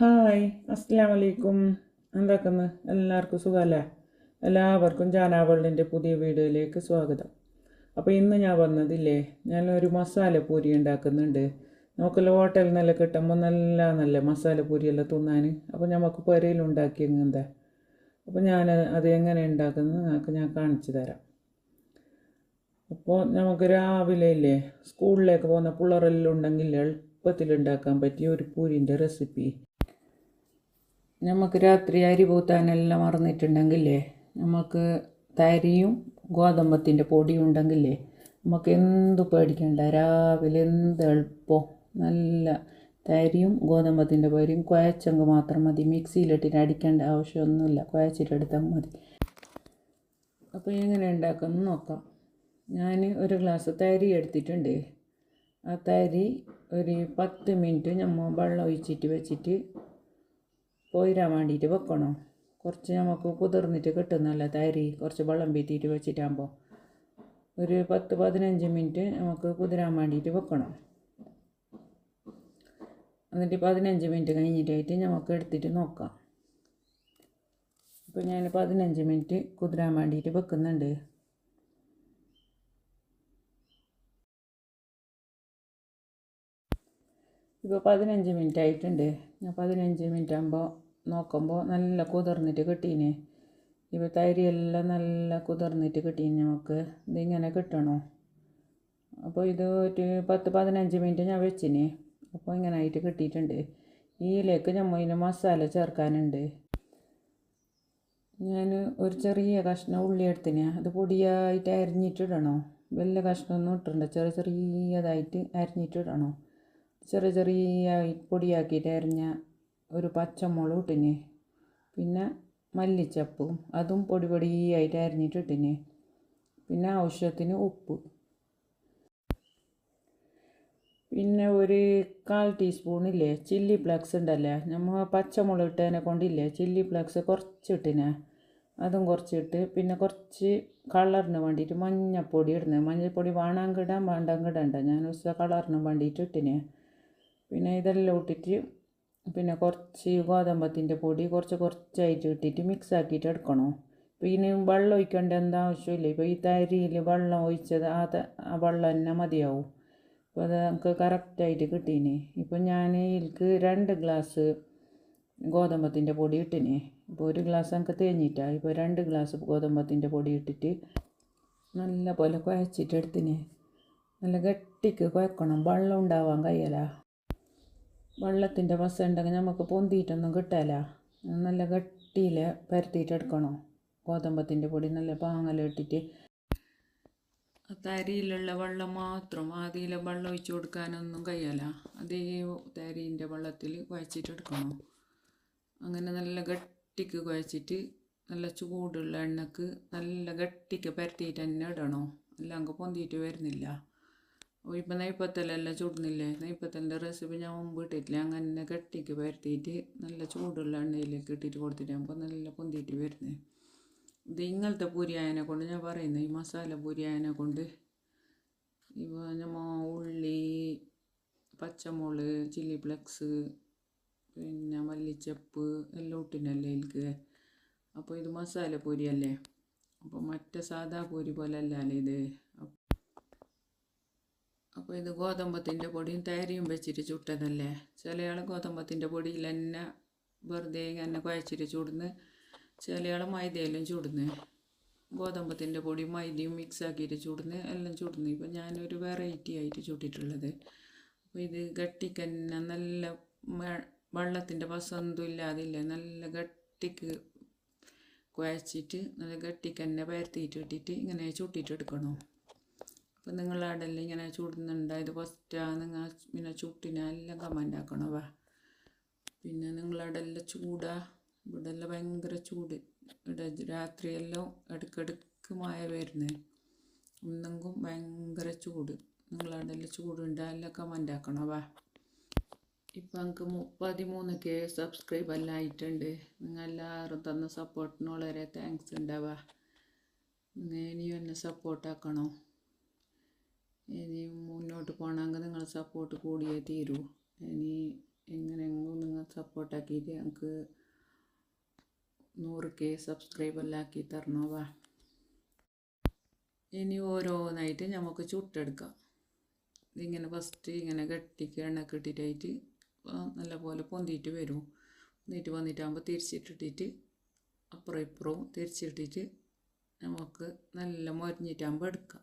Hi അസ്സാം വലൈക്കും എന്താക്കുന്നു എല്ലാവർക്കും സുഖമല്ലേ? എല്ലാവർക്കും ജാനാവളിന്റെ പുതിയ വീഡിയോയിലേക്ക് സ്വാഗതം. അപ്പോൾ ഇന്ന് ഞാൻ വന്നതില്ലേ ഞാൻ ഒരു മസാല പൂരി ഉണ്ടാക്കുന്നുണ്ട്. നമുക്കെല്ലാം ഹോട്ടലിൽ നിന്നെല്ലാം കിട്ടുമ്പോൾ നല്ല നല്ല മസാല പൂരിയെല്ലാം തിന്നാൻ. അപ്പോൾ നമുക്ക് പുരയിൽ ഉണ്ടാക്കി എന്താ? അപ്പോൾ ഞാൻ അത് എങ്ങനെ ഉണ്ടാക്കുന്നത് നിങ്ങൾക്ക് ഞാൻ കാണിച്ചു തരാം. അപ്പോൾ നമുക്ക് രാവിലെ ഇല്ലേ സ്കൂളിലേക്ക് പോകുന്ന പിള്ളേരെല്ലാം ഉണ്ടെങ്കിൽ എളുപ്പത്തിൽ ഉണ്ടാക്കാൻ പറ്റിയ ഒരു പൂരിന്റെ റെസിപ്പി. നമുക്ക് രാത്രി അരി പൂത്താനെല്ലാം മറന്നിട്ടുണ്ടെങ്കിലേ നമുക്ക് തരിയും ഗോതമ്പത്തിന്റെ പൊടിയും ഉണ്ടെങ്കിലേ നമുക്ക് എന്ത് പേടിക്കണ്ട. രാവിലെ എന്ത് എളുപ്പം. നല്ല തരിയും ഗോതമ്പത്തിന്റെ പൊരിയും കുഴച്ചെങ്കിൽ മാത്രം മതി. മിക്സിയിലിട്ടിട്ട് അടിക്കേണ്ട ആവശ്യമൊന്നുമില്ല. കുഴച്ചിട്ടെടുത്താൽ മതി. അപ്പോൾ എങ്ങനെ ഉണ്ടാക്കുമെന്ന് നോക്കാം. ഞാൻ ഒരു ഗ്ലാസ് തരി എടുത്തിട്ടുണ്ട്. ആ തരി ഒരു പത്ത് മിനിറ്റ് നമ്മൾ വെള്ളം ഒഴിച്ചിട്ട് വെച്ചിട്ട് പോയിരാൻ വേണ്ടിയിട്ട് വെക്കണോ? കുറച്ച് നമുക്ക് കുതിർന്നിട്ട് കിട്ടുന്നല്ല തരി കുറച്ച് വെള്ളം പീറ്റിയിട്ട് വെച്ചിട്ടാകുമ്പോൾ ഒരു പത്ത് പതിനഞ്ച് മിനിറ്റ് നമുക്ക് കുതിരാൻ വേണ്ടിയിട്ട് വെക്കണം? എന്നിട്ട് പതിനഞ്ച് മിനിറ്റ് കഴിഞ്ഞിട്ടായിട്ട് നമുക്ക് എടുത്തിട്ട് നോക്കാം. ഇപ്പോൾ ഞാൻ പതിനഞ്ച് മിനിറ്റ് കുതിരാൻ വേണ്ടിയിട്ട് വെക്കുന്നുണ്ട്. ഇപ്പോൾ പതിനഞ്ച് മിനിറ്റ് ആയിട്ടുണ്ട് ഞാൻ പതിനഞ്ച് മിനിറ്റ് ആകുമ്പോൾ നോക്കുമ്പോൾ നല്ല കുതിർന്നിട്ട് കിട്ടീന്. ഇപ്പോൾ തൈരിയെല്ലാം നല്ല കുതിർന്നിട്ട് കിട്ടീന് നമുക്ക് ഇതിങ്ങനെ കിട്ടണോ? അപ്പോൾ ഇത് ഒരു പത്ത് പതിനഞ്ച് മിനിറ്റ് ഞാൻ വെച്ചിന്. അപ്പോൾ ഇങ്ങനെ ആയിട്ട് കിട്ടിയിട്ടുണ്ട് ഇതിലേക്ക് നമ്മൾ ഇതിന് മസാല ചേർക്കാനുണ്ട്. ഞാൻ ഒരു ചെറിയ കഷ്ണം ഉള്ളി എടുത്തിന്. അത് പൊടിയായിട്ട് അരിഞ്ഞിട്ടിടണോ? വലിയ കഷ്ണമൊന്നും ഇട്ടിട്ടുണ്ട് ചെറിയ ചെറിയതായിട്ട് അരിഞ്ഞിട്ടിടണോ? ചെറിയ ചെറിയ പൊടിയാക്കിയിട്ട് അരിഞ്ഞ ഒരു പച്ചമുളക് ഇട്ടിന്. പിന്നെ മല്ലിച്ചപ്പും അതും പൊടി പൊടിയായിട്ട് അരിഞ്ഞിട്ടിട്ടിന്. പിന്നെ ആവശ്യത്തിന് ഉപ്പ്. പിന്നെ ഒരു കാൽ ടീസ്പൂണില്ലേ ചില്ലി ഫ്ലക്സ് ഉണ്ടല്ലേ നമ്മൾ പച്ചമുളക് ഇട്ടതിനെ കൊണ്ടില്ലേ ചില്ലി ഫ്ലക്സ് കുറച്ച് ഇട്ടിനെ അതും കുറച്ചിട്ട് പിന്നെ കുറച്ച് കളറിന് വേണ്ടിയിട്ട് മഞ്ഞപ്പൊടി ഇടുന്നത് മഞ്ഞൾപ്പൊടി വേണമെങ്കിൽ ഇടാം വേണ്ടെങ്കിൽ ഇടണ്ട ഞാൻ ഉച്ച കളറിന് വേണ്ടിയിട്ട് ഇട്ടിന്. പിന്നെ ഇതെല്ലാം ഇട്ടിട്ട് പിന്നെ കുറച്ച് ഗോതമ്പത്തിന്റെ പൊടി കുറച്ച് കുറച്ചായിട്ട് ഇട്ടിട്ട് മിക്സ് ആക്കിയിട്ട് എടുക്കണം? ഇനി വെള്ളം ഒഴിക്കേണ്ട എന്താ ആവശ്യമില്ല. ഇപ്പോൾ ഈ തരിയിൽ വെള്ളം ഒഴിച്ചത് ആ ആ വെള്ളം തന്നെ മതിയാവും. അപ്പോൾ അത് നമുക്ക് കറക്റ്റായിട്ട് കിട്ടീന്. ഇപ്പോൾ ഞാൻ ഇതിൽക്ക് രണ്ട് ഗ്ലാസ് ഗോതമ്പത്തിന്റെ പൊടി ഇട്ടിന്. ഇപ്പോൾ ഒരു ഗ്ലാസ് നമുക്ക് തേഞ്ഞിട്ടാണ് ഇപ്പോൾ രണ്ട് ഗ്ലാസ് ഗോതമ്പത്തിന്റെ പൊടി ഇട്ടിട്ട് നല്ല പോലെ കുഴച്ചിട്ട് എടുത്തിന് നല്ല ഗട്ടിക്ക് കുഴക്കണം. വെള്ളം ഉണ്ടാവാൻ കഴിയല. വെള്ളത്തിന്റെ പസ ഉണ്ടെങ്കിൽ നമുക്ക് പൊന്തിയിട്ടൊന്നും കിട്ടല നല്ല കട്ടിയിൽ പരത്തിയിട്ടെടുക്കണോ ഗോതമ്പത്തിന്റെ പൊടി നല്ല പാങ്ങലിട്ടിട്ട്. തരിയിലുള്ള വെള്ളം മാത്രം ആദ്യയിലെ വെള്ളം ഒഴിച്ച് കൊടുക്കാനൊന്നും കഴിയല്ല. അതേ തരീന്റെ വെള്ളത്തിൽ കുഴച്ചിട്ടെടുക്കണം അങ്ങനെ നല്ല ഗട്ടിക്ക് കുഴച്ചിട്ട് നല്ല ചൂടുള്ള എണ്ണക്ക് നല്ല ഗട്ടിക്ക് പരത്തിയിട്ട് തന്നെ ഇടണം. അങ്ങ് പൊന്തിയിട്ട് വരുന്നില്ല. ഇപ്പം നെയ്പ്പത്തലെല്ലാം ചുടുന്നില്ലേ? നെയ്പ്പത്തലിന്റെ റെസിപ്പി ഞാൻ മുമ്പ് ഇട്ടിട്ടില്ല. അങ്ങനെ കെട്ടിക്ക് പരത്തിയിട്ട് നല്ല ചൂടുള്ള എണ്ണയിലേക്ക് ഇട്ടിട്ട് കൊടുത്തിട്ടാകുമ്പോൾ നല്ല പൊന്തിയിട്ട് വരുന്നത് ഇത് ഇങ്ങനത്തെ പൂരിയായതിനെ കൊണ്ട് ഞാൻ പറയുന്നത് ഈ മസാല പൂരിയായതിനെ കൊണ്ട്. ഇപ്പോൾ നമ്മൾ ഉള്ളി പച്ചമുളക് ചില്ലി ഫ്ലെക്സ് പിന്നെ മല്ലിച്ചപ്പ് എല്ലാം ഇട്ടിനല്ലേ എനിക്ക് അപ്പോൾ ഇത് മസാല പൂരിയല്ലേ? അപ്പോൾ മറ്റേ സാധാ പൂരി പോലെ അല്ലല്ലേ ഇത്? അപ്പോൾ ഇത് ഗോതമ്പത്തിന്റെ പൊടിയും തേരയും വെച്ചിട്ട് ചുട്ടതല്ലേ? ചില ആൾ ഗോതമ്പത്തിന്റെ പൊടിയിൽ തന്നെ വെറുതെ ഇങ്ങനെ കുഴച്ചിട്ട് ചുടുന്ന് ചില ആൾ മൈദയിലും ചുടുന്ന്. ഗോതമ്പത്തിന്റെ പൊടിയും മൈദയും മിക്സ് ആക്കിയിട്ട് ചുടുന്ന് എല്ലാം ചുടുന്നു. ഇപ്പോൾ ഞാനൊരു വെറൈറ്റി ആയിട്ട് ചുട്ടിട്ടുള്ളത്. അപ്പോൾ ഇത് ഗട്ടിക്കന്നെ നല്ല വെള്ളത്തിന്റെ പസന്തും ഇല്ലാതില്ല? നല്ല ഗട്ടിക്ക് കുഴച്ചിട്ട് നല്ല ഗട്ടിക്കന്നെ പരത്തിയിട്ട് ഇട്ടിട്ട് ഇങ്ങനെ ചുട്ടിട്ട് എടുക്കണം. അപ്പം നിങ്ങളവിടെല്ലാം ഇങ്ങനെ ചൂടുന്നുണ്ട് ഇത് ഫസ്റ്റാ നിങ്ങൾ പിന്നെ ചുട്ടിനെ എല്ലാം കമന്റ് ആക്കണം വാ. പിന്നെ നിങ്ങളവിടെ എല്ലാം ചൂടാ ഇവിടെ എല്ലാം ഭയങ്കര ചൂട്. ഇവിടെ രാത്രിയെല്ലാം ഇടയ്ക്കിടയ്ക്ക് മഴ വരുന്നേ. ഒന്നെങ്കും ഭയങ്കര ചൂട്. നിങ്ങളവിടെ എല്ലാം ചൂടുണ്ട് എല്ലാം കമന്റ് ആക്കണം വാ. ഇപ്പം എനിക്ക് പതിമൂന്ന് കെ സബ്സ്ക്രൈബ് എല്ലാം ആയിട്ടുണ്ട്. നിങ്ങൾ എല്ലാവരും തന്ന സപ്പോർട്ടിന് വളരെ താങ്ക്സ് ഉണ്ടാവുക നിങ്ങൾ ഇനിയും എന്നെ സപ്പോർട്ടാക്കണോ ഇനി മുന്നോട്ട് പോകണമെങ്കിൽ നിങ്ങൾ സപ്പോർട്ട് കൂടിയേ തീരൂ. ഇനി എങ്ങനെയെങ്കിലും നിങ്ങൾ സപ്പോർട്ടാക്കിയിട്ട് ഞങ്ങൾക്ക് നൂറ് കെ സബ്സ്ക്രൈബെല്ലാം ആക്കി തരണോ വാ. ഇനി ഓരോന്നായിട്ട് നമുക്ക് ചുട്ടെടുക്കാം. ഇതിങ്ങനെ ഫസ്റ്റ് ഇങ്ങനെ കെട്ടിക്ക് എണ്ണ ഇട്ടിട്ടായിട്ട് നല്ല പോലെ പൊന്തിയിട്ട് വരും. പൊന്തിയിട്ട് വന്നിട്ടാകുമ്പോൾ തിരിച്ചിട്ടിട്ടിട്ട് അപ്പുറം ഇപ്പുറവും തിരിച്ചിട്ടിട്ട് നമുക്ക് നല്ല മുരഞ്ഞിട്ടാകുമ്പോൾ എടുക്കാം.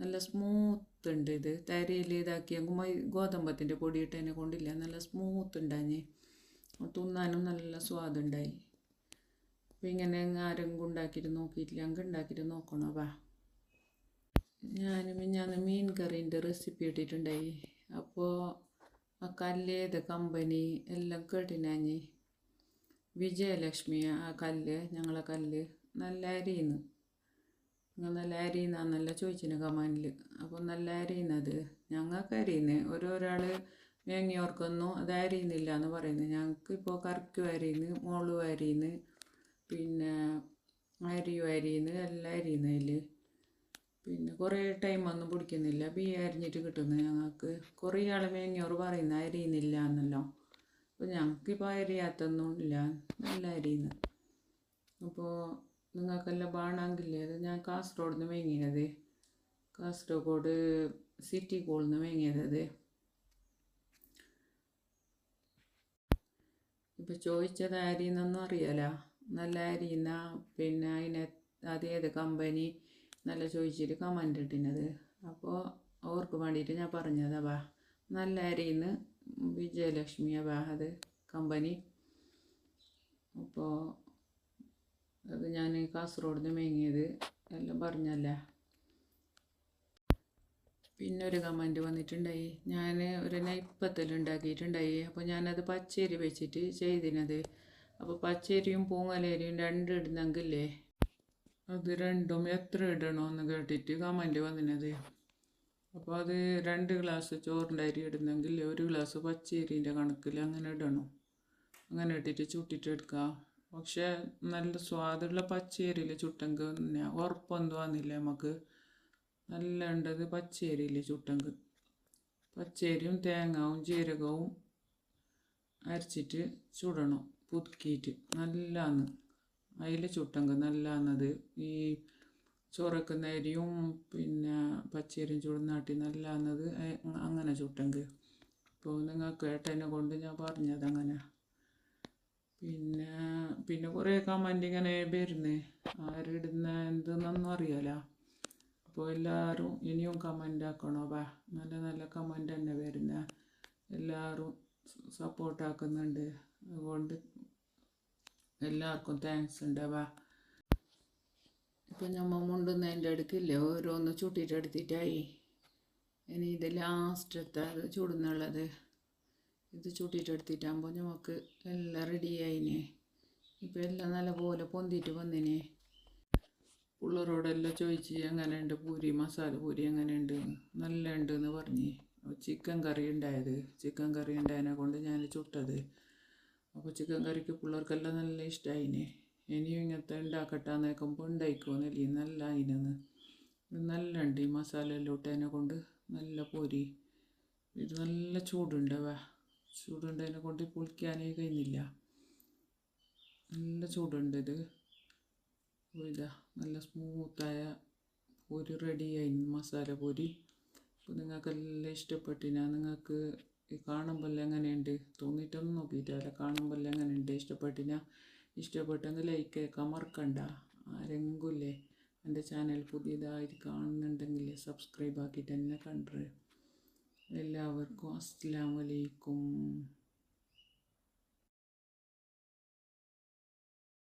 നല്ല സ്മൂത്ത് ഉണ്ട് ഇത് തരയിൽ ഇതാക്കി ഗോതമ്പത്തിന്റെ പൊടി തന്നെ കൊണ്ടില്ല നല്ല സ്മൂത്ത് ഉണ്ടാഞ്ഞ് തിന്നാനും നല്ല സ്വാദുണ്ടായി. അപ്പം ഇങ്ങനെ ആരെങ്കിലും ഉണ്ടാക്കിയിട്ട് നോക്കിയിട്ടില്ല അങ്ങ് ഉണ്ടാക്കിയിട്ട് നോക്കണോ? വാ. ഞാൻ ഞാൻ മീൻ കറീന്റെ റെസിപ്പി ഇട്ടിട്ടുണ്ടായി. അപ്പോൾ ആ കല്ലേത് കമ്പനി എല്ലാം കേട്ടിനാഞ്ഞ്? വിജയലക്ഷ്മി ആ കല്ല് ഞങ്ങളെ കല്ല് നല്ല അരിയുന്നു. നിങ്ങൾ നല്ല അരിയുന്നാന്നല്ല ചോദിച്ചിന് കമാനിൽ അപ്പോൾ നല്ല അരിയുന്നത്. ഞങ്ങൾക്ക് അരിയുന്നത് ഓരോരാൾ വേങ്ങിയവർക്കൊന്നും അത് അരിയുന്നില്ല എന്ന് പറയുന്നത് ഞങ്ങൾക്ക് ഇപ്പോൾ കറിക്കും അരിയുന്നു മോളും അരിയുന്നു പിന്നെ അരിയും അരിയുന്നു എല്ലാം അരിയുന്നതിൽ പിന്നെ കുറേ ടൈമൊന്നും പിടിക്കുന്നില്ല. ബി അരിഞ്ഞിട്ട് കിട്ടുന്നു ഞങ്ങൾക്ക്. കുറേ ആൾ വേങ്ങിയവർ പറയുന്ന അരിയുന്നില്ല എന്നല്ലോ അപ്പോൾ ഞങ്ങൾക്കിപ്പോൾ അരിയാത്തൊന്നും ഇല്ല. നല്ല അരിയുന്നു. അപ്പോൾ നിങ്ങൾക്കെല്ലാം ബാണാങ്കില്ലേ? അത് ഞാൻ കാസർഗോഡ് നിന്ന് വാങ്ങിയത് കാസർഗോഡ് സിറ്റി കോളിൽ നിന്ന് വാങ്ങിയത് അത്. ഇപ്പോൾ ചോദിച്ചത് അരിന്നൊന്നും അറിയാല? നല്ല അരിന്ന പിന്നെ അതിനെ അതേത് കമ്പനി? നല്ല ചോദിച്ചിട്ട് കമന്റ് ഇട്ടിനത്. അപ്പോൾ അവർക്ക് വേണ്ടിയിട്ട് ഞാൻ പറഞ്ഞതാ നല്ല അരിന്ന് വിജയലക്ഷ്മിയാ വാ അത് കമ്പനി. അപ്പോൾ അത് ഞാൻ കാസർഗോഡ് നിന്ന് മേങ്ങിയത്. എല്ലാം പറഞ്ഞല്ലേ? പിന്നെ ഒരു കമന്റ് വന്നിട്ടുണ്ടായി. ഞാൻ ഒരു നെയ്പ്പത്തൽ ഉണ്ടാക്കിയിട്ടുണ്ടായി. അപ്പോൾ ഞാനത് പച്ചരി വെച്ചിട്ട് ചെയ്തിരുന്നത് അപ്പോൾ പച്ചരിയും പൂങ്ങലേരിയും രണ്ടും ഇടുന്നെങ്കിലേ അത് രണ്ടും എത്ര ഇടണമെന്ന് കേട്ടിട്ട് കമന്റ് വന്നിരുന്നത് അപ്പോൾ അത് രണ്ട് ഗ്ലാസ് ചോറിന്റെ അരി ഇടുന്നെങ്കിൽ ഒരു ഗ്ലാസ് പച്ചരിന്റെ കണക്കിൽ അങ്ങനെ ഇടണം? അങ്ങനെ ഇട്ടിട്ട് ചുട്ടിട്ട് എടുക്കുക പക്ഷേ നല്ല സ്വാദുള്ള പച്ചേരിയിലെ ചുട്ടങ്ക്? പിന്നെ ഉറപ്പൊന്നും വന്നില്ല നമുക്ക്. നല്ല ഉണ്ടത് പച്ചരിയിൽ ചുട്ടങ്ക്. പച്ചേരിയും തേങ്ങാവും ജീരകവും അരച്ചിട്ട് ചുടണം പുതുക്കിയിട്ട്. നല്ലാന്ന്. അതിൽ ചുട്ടങ്ക് നല്ലാന്നത്. ഈ ചോറക്കുന്ന അരിയും പിന്നെ പച്ചരിയും ചുടുന്നാട്ടി നല്ലാന്നത് അങ്ങനെ ചുട്ടങ്ക്. ഇപ്പോൾ നിങ്ങൾക്ക് ഏട്ടനെ കൊണ്ട് ഞാൻ പറഞ്ഞത് അങ്ങനെ പിന്നെ പിന്നെ കുറേ കമന്റ് ഇങ്ങനെ വരുന്നേ. ആരിടുന്ന എന്തെന്നൊന്നും അറിയാല. അപ്പോൾ എല്ലാവരും ഇനിയും കമന്റ് ആക്കണോ? ബാ നല്ല നല്ല കമന്റ് തന്നെ വരുന്ന. എല്ലാവരും സപ്പോർട്ടാക്കുന്നുണ്ട് അതുകൊണ്ട് എല്ലാവർക്കും താങ്ക്സ് ഉണ്ട് വാ ഇപ്പം നമ്മൾ മുണ്ടുന്നതിന്റെ അടുക്കില്ലേ? ഓരോന്ന് ചുട്ടിട്ടെടുത്തിട്ടായി ഇനി ഇത് ലാസ്റ്റത്തെ അത് ചുടുന്നുള്ളത്. ഇത് ചുട്ടിട്ടെടുത്തിട്ടാകുമ്പോൾ നമുക്ക് എല്ലാം റെഡിയായിനെ ഇപ്പം എല്ലാം നല്ലപോലെ പൊന്തിയിട്ട് വന്നിനെ. പിള്ളേരോടെല്ലാം ചോദിച്ച് എങ്ങനെയുണ്ട് പൂരി മസാല പൂരി എങ്ങനെയുണ്ട്? നല്ല ഉണ്ട് എന്ന് പറഞ്ഞ് ചിക്കൻ കറി ഉണ്ടായത് ചിക്കൻ കറി ഉണ്ടായതിനെ കൊണ്ട് ഞാൻ ചുട്ടത്. അപ്പോൾ ചിക്കൻ കറിക്ക് പിള്ളേർക്കെല്ലാം നല്ല ഇഷ്ടമായിനെ ഇനിയും ഇങ്ങനത്തെ ഉണ്ടാക്കട്ടെ എന്നേക്കുമ്പോൾ ഉണ്ടായിക്കോന്നില്ലേ നല്ല അതിനെന്ന് നല്ല ഉണ്ട് ഈ മസാല എല്ലാം ഇട്ടതിനെ കൊണ്ട് നല്ല പൊരി. ഇത് നല്ല ചൂടുണ്ട്. ചൂടുണ്ടതിനെ കൊണ്ട് കുളിക്കാനേ കഴിയുന്നില്ല നല്ല ചൂടുണ്ട് ഇത്. ഇതാ നല്ല സ്മൂത്തായ പൊരി റെഡിയായി മസാല പൊരി. അപ്പോൾ നിങ്ങൾക്കെല്ലാം ഇഷ്ടപ്പെട്ടിനാ? നിങ്ങൾക്ക് കാണുമ്പോൾ എങ്ങനെയുണ്ട്? തോന്നിയിട്ടൊന്നും നോക്കിയിട്ടില്ല കാണുമ്പോൾ എങ്ങനെയുണ്ട്? ഇഷ്ടപ്പെട്ടിനാ? ഇഷ്ടപ്പെട്ടെങ്കിൽ ലൈക്ക് കേൾക്കാൻ മറക്കണ്ട. ആരെങ്കിലും ഇല്ലേ? എന്റെ ചാനൽ പുതിയതായിട്ട് കാണുന്നുണ്ടെങ്കിൽ സബ്സ്ക്രൈബ് ആക്കിയിട്ട് തന്നെ കണ്ടു എല്ലാവർക്കും അസ്സലാമലൈക്കും